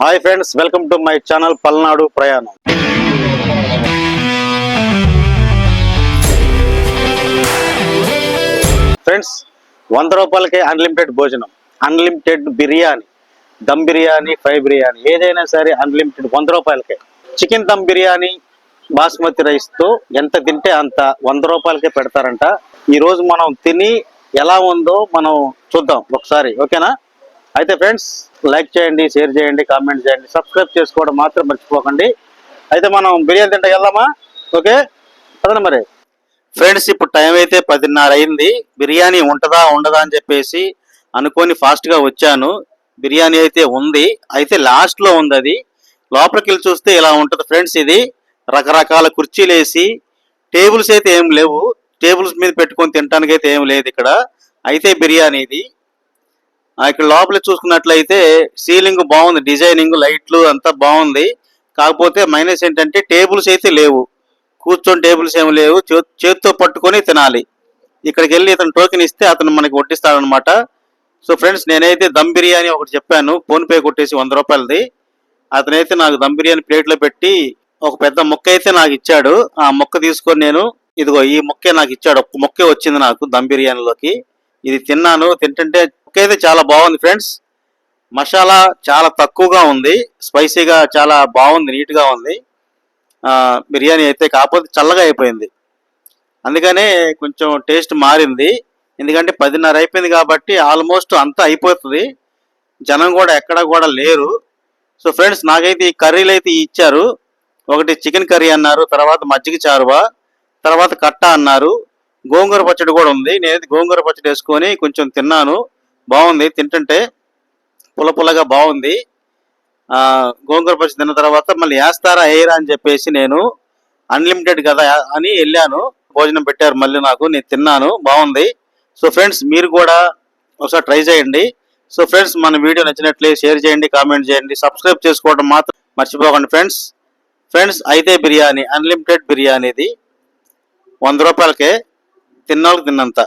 Hi friends welcome to my channel Palnadu ప్రయాణం. Friends వంద రూపాయలకే అన్లిమిటెడ్ భోజనం అన్లిమిటెడ్ బిర్యానీ దమ్ బిర్యానీ ఫ్రై బిర్యానీ ఏదైనా సరే అన్లిమిటెడ్ వంద రూపాయలకే. చికెన్ దమ్ బిర్యానీ బాస్మతి రైస్తో ఎంత తింటే అంత వంద రూపాయలకే పెడతారంట. ఈరోజు మనం తిని ఎలా ఉందో మనం చూద్దాం ఒకసారి ఓకేనా? అయితే ఫ్రెండ్స్ లైక్ చేయండి షేర్ చేయండి కామెంట్ చేయండి సబ్స్క్రైబ్ చేసుకోవడం మాత్రం మర్చిపోకండి. అయితే మనం బిర్యానీ తింటే వెళ్దామా? ఓకే? అదే మరి. ఫ్రెండ్స్ ఇప్పుడు టైం అయితే పదిన్నర అయింది. బిర్యానీ ఉంటుందా ఉండదా అని చెప్పేసి అనుకొని ఫాస్ట్గా వచ్చాను. బిర్యానీ అయితే ఉంది. అయితే లాస్ట్లో ఉంది అది. లోపలికి వెళ్ళి చూస్తే ఇలా ఉంటుంది ఫ్రెండ్స్ ఇది. రకరకాల కుర్చీలు వేసి టేబుల్స్ అయితే ఏం లేవు. టేబుల్స్ మీద పెట్టుకొని తినడానికి అయితే ఏం లేదు ఇక్కడ. అయితే బిర్యానీ ఇది. ఇక్కడ లోపల చూసుకున్నట్లయితే సీలింగ్ బాగుంది డిజైనింగ్ లైట్లు అంతా బాగుంది. కాకపోతే మైనస్ ఏంటంటే టేబుల్స్ అయితే లేవు. కూర్చొని టేబుల్స్ ఏమి లేవు. చేతితో పట్టుకొని తినాలి. ఇక్కడికి వెళ్ళి ఇతను టోకెన్ ఇస్తే అతను మనకి వడ్డిస్తాడనమాట సో ఫ్రెండ్స్ నేనైతే దమ్ బిర్యానీ ఒకటి చెప్పాను. ఫోన్ పే కొట్టేసి వంద రూపాయలది. అతనైతే నాకు దమ్ బిర్యానీ ప్లేట్లో పెట్టి ఒక పెద్ద ముక్క అయితే నాకు ఇచ్చాడు. ఆ ముక్క తీసుకొని నేను ఇదిగో ఈ ముక్కే నాకు ఇచ్చాడు. ఒక ముక్కే వచ్చింది నాకు దమ్ బిర్యానీలోకి. ఇది తిన్నాను. తింటుంటే కుక్ అయితే చాలా బాగుంది ఫ్రెండ్స్. మసాలా చాలా తక్కువగా ఉంది. స్పైసీగా చాలా బాగుంది నీట్గా ఉంది. బిర్యానీ అయితే కాకపోతే చల్లగా అయిపోయింది. అందుకనే కొంచెం టేస్ట్ మారింది. ఎందుకంటే పదిన్నర అయిపోయింది కాబట్టి ఆల్మోస్ట్ అంతా అయిపోతుంది. జనం కూడా ఎక్కడ కూడా లేరు. సో ఫ్రెండ్స్ నాకైతే ఈ కర్రీలు అయితే ఇచ్చారు. ఒకటి చికెన్ కర్రీ అన్నారు తర్వాత మజ్జిగ చారువా తర్వాత కట్ట అన్నారు. గోంగూర పచ్చడి కూడా ఉంది. నేనైతే గోంగూర పచ్చడి వేసుకొని కొంచెం తిన్నాను. బాగుంది. తింటుంటే పుల పులగా బాగుంది. గోంగూర పచ్చి తిన్న తర్వాత మళ్ళీ వేస్తారా ఎయిరా అని చెప్పేసి నేను అన్లిమిటెడ్ కదా అని వెళ్ళాను. భోజనం పెట్టారు మళ్ళీ నాకు నేను తిన్నాను. బాగుంది. సో ఫ్రెండ్స్ మీరు కూడా ఒకసారి ట్రై చేయండి. సో ఫ్రెండ్స్ మన వీడియో నచ్చినట్లే షేర్ చేయండి కామెంట్ చేయండి సబ్స్క్రైబ్ చేసుకోవడం మాత్రం మర్చిపోకండి ఫ్రెండ్స్. ఫ్రెండ్స్ అయితే బిర్యానీ అన్లిమిటెడ్ బిర్యానీ ఇది వంద రూపాయలకే తిన్నోళ్ళకి తిన్నంత.